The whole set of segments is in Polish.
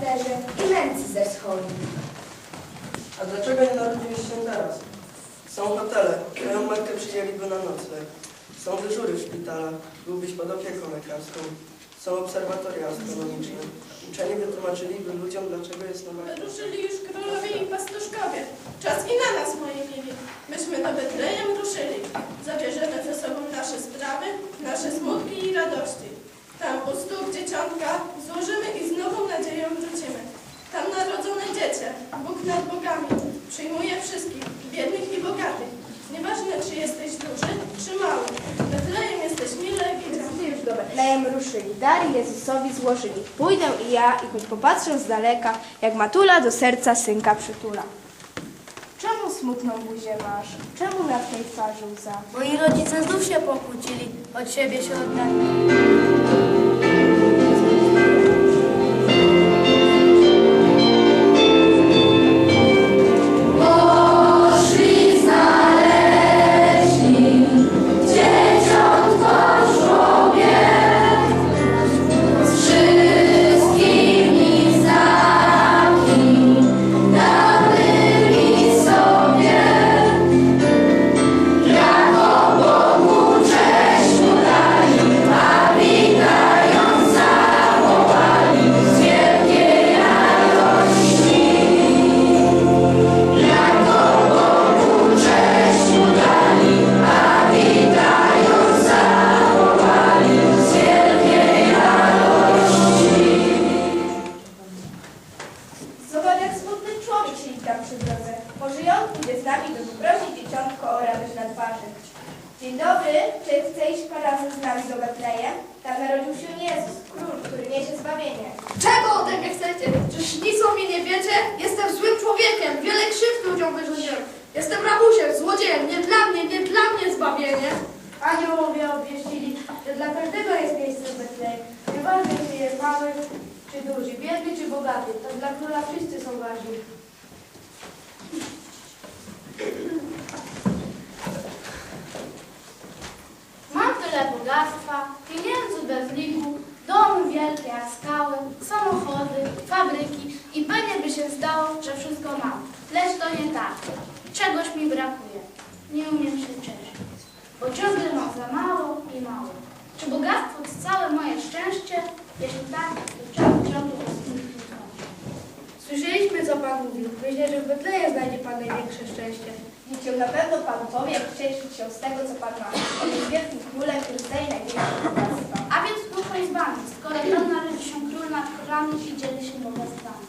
pasterze i mędrcy ze wschodu. A dlaczego nie narodziłeś się teraz? Są hotele, twoją matkę przyjęliby na nocleg. Są dyżury w szpitalach, byłbyś pod opieką lekarską. Są obserwatoria astronomiczne. Uczeni wytłumaczyliby ludziom, dlaczego jest nowa Ruszyli już królowie i pastuszkowie. Czas i na nas, moi mili. Myśmy do Betlejem ruszyli. Zabierzemy ze sobą nasze sprawy, nasze smutki i radości. Tam u stóp dzieciątka złożymy i z nową nadzieją wrócimy. Tam narodzone dziecię, Bóg nad bogami, przyjmuje wszystkich, biednych i bogatych. Nieważne, czy jesteś duży, czy mały. Betlejem jesteś mile widziany. Gdy już do Betlejem ruszyli, dary Jezusowi złożyli. Pójdę i ja i choć popatrzę z daleka, jak matula do serca synka przytula. Czemu smutną buzię masz? Czemu na twej twarzy łza? Moi rodzice znów się pokłócili, od siebie się oddali. Bogaty, to dla króla wszyscy są ważni. Mam tyle bogactwa, pieniędzy bez liku, domy wielkie jak skały, samochody, fabryki i pewnie by się zdało, że wszystko mam. Lecz to nie tak. Czegoś mi brakuje. Nie umiem się cieszyć, bo ciągle mam za mało i mało. Czy bogactwo to całe moje szczęście? Jeśli tak, to czemu ciągle z tym zgodzi? Słyszeliśmy, co Pan mówił. Myślę, że w Betlejem znajdzie Pan największe szczęście. Niech na pewno Pan powie, jak cieszyć się z tego, co Pan ma. On jest wielkim królem, który daje największe bogactwa. A więc spokój z wami, skoro tam należy się król nad królami i dzieli się bogactwami.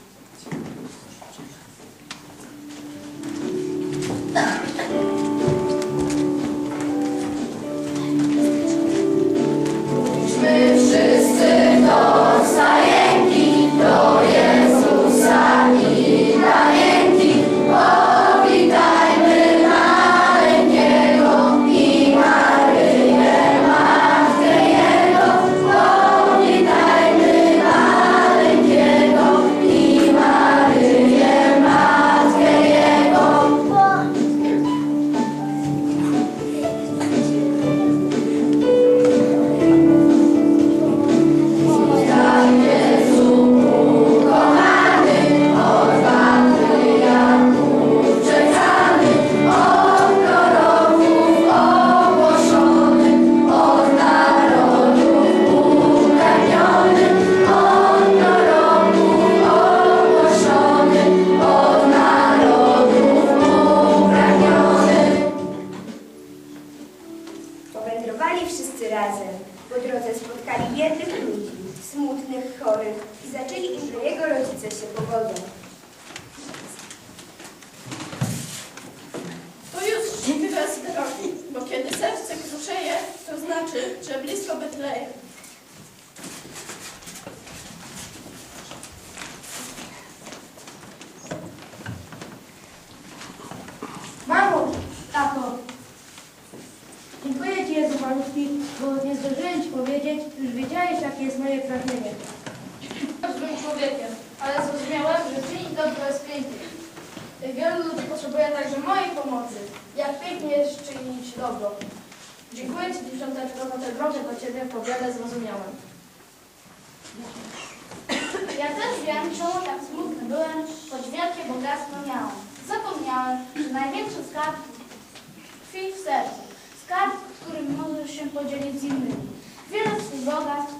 że blisko Betlejem. Mamo, tato, dziękuję Ci Jezu malutki, bo nie zdążyłem Ci powiedzieć, już wiedziałeś jakie jest moje pragnienie. Złym człowiekiem, ale zrozumiałem, że czynić dobro jest pięknie. Wielu ludzi potrzebuje także mojej pomocy. Jak pięknie jest czynić dobro. Dziękuję Ci, dziesiąteczko, za tę drogę do Ciebie po wiele zrozumiałem. Ja też wiem, czemu tak smutny byłem, choć wielkie bogactwo miałem. Zapomniałem, że największy skarb tkwi w sercu. Skarb, którym możesz się podzielić z innymi. Wiele swych bogactw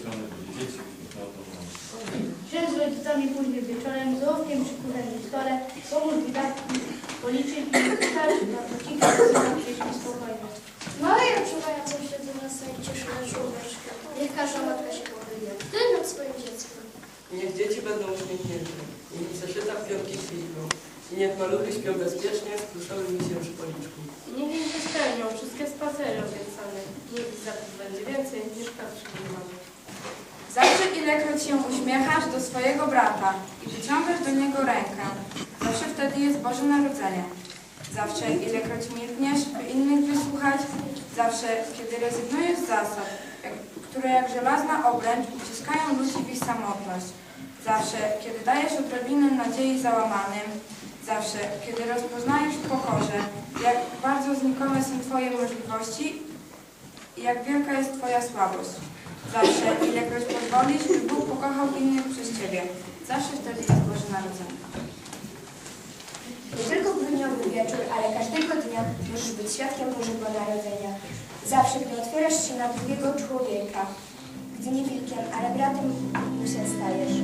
zaśpione byli dzieci uśmiechniętą mamą. Siedź z rodzicami późnym wieczorem, z ołówkiem przy kuchennym stole, pomóż widatki, policzyć i wystarczy na pocikę, na pieśni spokojne. Małe odczuwające się do nas i cieszy na żółweczkę. Niech każda matka się pochyluje. Ty nad swoim dzieckiem. Niech dzieci będą uśmiechnięte, niech w zeszytach piątki kwitną. I niech maluchy śpią bezpiecznie z pluszowymi się przy policzku. Niech im się spełnią wszystkie spacery ilekroć się uśmiechasz do swojego brata i wyciągasz do niego rękę, zawsze wtedy jest Boże Narodzenie. Zawsze ilekroć milkniesz, by innych wysłuchać, zawsze kiedy rezygnujesz z zasad, które jak żelazna obręcz uciskają ludzi w ich samotność. Zawsze kiedy dajesz odrobinę nadziei załamanym, zawsze kiedy rozpoznajesz w pokorze, jak bardzo znikome są Twoje możliwości i jak wielka jest Twoja słabość. Zawsze, ilekroć pozwolisz, by Bóg pokochał innych przez Ciebie. Zawsze wtedy jest Boże Narodzenie. Nie tylko grudniowy wieczór, ale każdego dnia możesz być świadkiem Bożego Narodzenia. Zawsze, gdy otwierasz się na drugiego człowieka, gdy nie wilkiem, ale bratem mu się stajesz.